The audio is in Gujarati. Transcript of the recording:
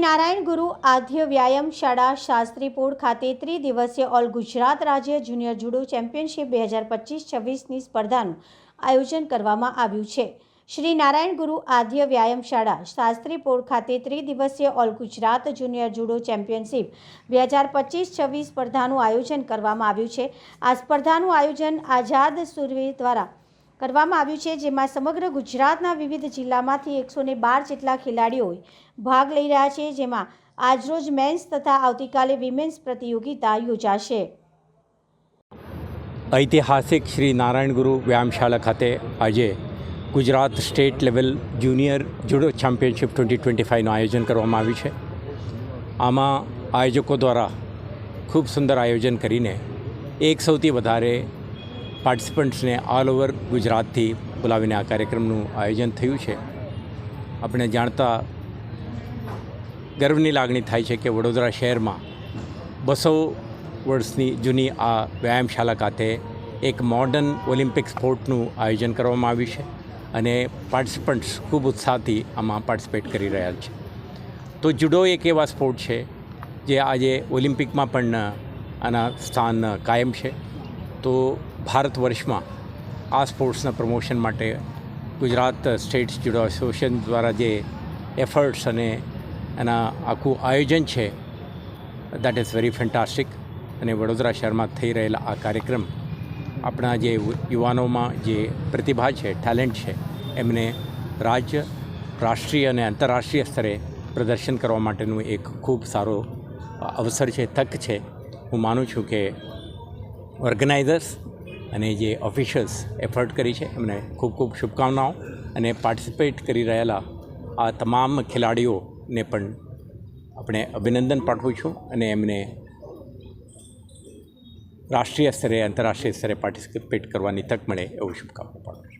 નારાયણ ગુરુ આદ્ય વ્યાયામ શાળા શાસ્ત્રીપુર ખાતે ત્રિદિવસીય ઓલ ગુજરાત રાજ્ય જુનિયર જુડો ચેમ્પિયનશિપ બે હજાર પચીસ છવ્વીસની સ્પર્ધાનું આયોજન કરવામાં આવ્યું છે. શ્રી નારાયણ ગુરુ આદ્ય વ્યાયામ શાળા શાસ્ત્રીપુર ખાતે ત્રિદિવસીય all Gujarat junior judo championship બે હજાર પચીસ છવ્વીસ સ્પર્ધાનું આયોજન કરવામાં આવ્યું છે. આ સ્પર્ધાનું આયોજન આઝાદ સુરવીર દ્વારા કરવામાં આવ્યું છે, જેમાં સમગ્ર ગુજરાતના વિવિધ જિલ્લામાંથી એકસો ને બાર જેટલા ખેલાડીઓએ ભાગ લઈ રહ્યા છે, જેમાં આજરોજ મેન્સ તથા આવતીકાલે વિમેન્સ પ્રતિયોગિતા યોજાશે. ઐતિહાસિક શ્રી નારાયણ ગુરુ વ્યાયામશાળા ખાતે આજે Gujarat state level junior judo championship twenty twenty ફાઇવનું આયોજન કરવામાં આવ્યું છે. આમાં આયોજકો દ્વારા ખૂબ સુંદર આયોજન કરીને એક સૌથી વધારે પાર્ટિસિપન્ટ્સને ઓલ ઓવર ગુજરાતથી બોલાવીને આ કાર્યક્રમનું આયોજન થયું છે. આપણે જાણતા ગર્વની લાગણી થાય છે કે વડોદરા શહેરમાં બસો વર્ષની જૂની આ વ્યાયામશાળા ખાતે એક મોડર્ન ઓલિમ્પિક સ્પોર્ટનું આયોજન કરવામાં આવ્યું છે અને પાર્ટિસિપન્ટ્સ ખૂબ ઉત્સાહથી આમાં પાર્ટિસિપેટ કરી રહ્યા છે. તો જુડો એક એવા સ્પોર્ટ છે જે આજે ઓલિમ્પિકમાં પણ આના સ્થાન કાયમ છે. તો ભારત વર્ષમાં આ સ્પોર્ટ્સના પ્રમોશન માટે ગુજરાત સ્ટેટ જુડો એસોસિએશન દ્વારા જે એફર્ટ્સ અને એના આખું આયોજન છે દેટ ઇઝ વેરી ફેન્ટાસ્ટિક અને વડોદરા શહેરમાં થઈ રહેલા આ કાર્યક્રમ આપણા જે યુવાનોમાં જે પ્રતિભા છે ટેલેન્ટ છે, એમને રાજ્ય, રાષ્ટ્રીય અને આંતરરાષ્ટ્રીય સ્તરે પ્રદર્શન કરવા માટેનું એક ખૂબ સારો અવસર છે, તક છે. હું માનું છું કે ઓર્ગેનાઇઝર્સ અને જે ઓફિશિયલ્સ એફર્ટ કરી છે, એમને ખૂબ ખૂબ શુભકામનાઓ અને પાર્ટિસિપેટ કરી રહેલા આ તમામ ખેલાડીઓને પણ આપણે અભિનંદન પાઠવું છું અને એમને રાષ્ટ્રીય સ્તરે, આંતરરાષ્ટ્રીય સ્તરે પાર્ટિસિપેટ કરવાની તક મળે એવું શુભકામના પાઠવું છું.